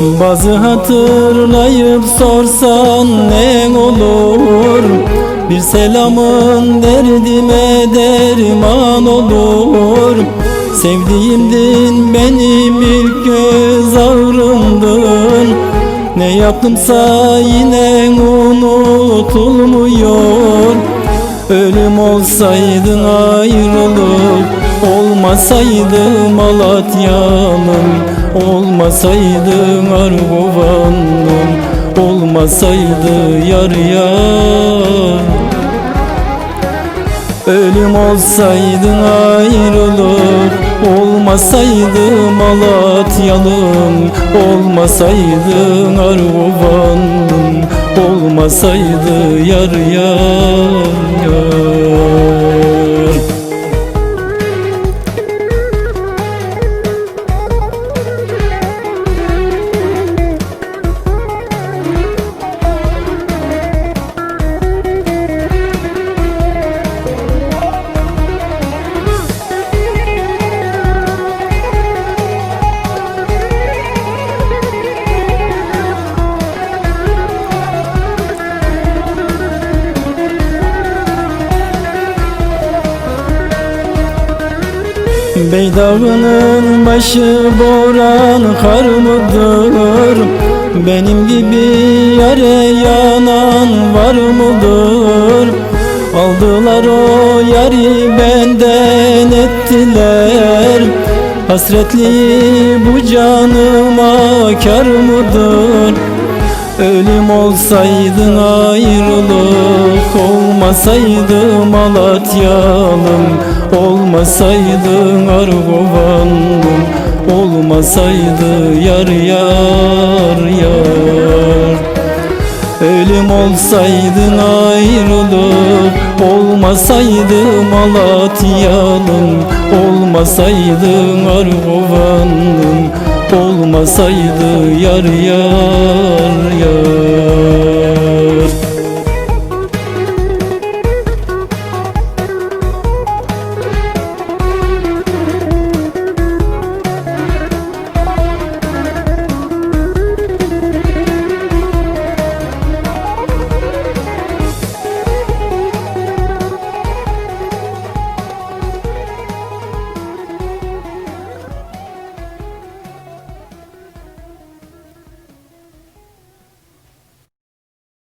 Bazı hatırlayıp sorsan ne olur? Bir selamın derdime derman olur. Sevdiğimdin benim ilk göz ağrımdın Ne yaptımsa yine unutulmuyor. Ölüm olsaydın ayrılık Olmasaydı Malatya'nın Olmasaydı Arguvan'ın Olmasaydı yar yar. Ölüm olsaydın ayrılık Olmasaydı Malatya'nın Olmasaydı Arguvan'ın Olmasaydı yar yar yar Beydağının başı boran kar mıdır? Benim gibi yare yanan var mıdır? Aldılar o yari benden ettiler Hasretliği bu canıma kar mıdır? Ölüm olsaydın ayrılık Olmasaydı Malatyalım Olmasaydın Arguvanlım Olmasaydı yar yar yar. Ölüm olsaydın ayrılık Olmasaydı Malatyalım Olmasaydın Arguvanlım Olmasaydı yar yar yar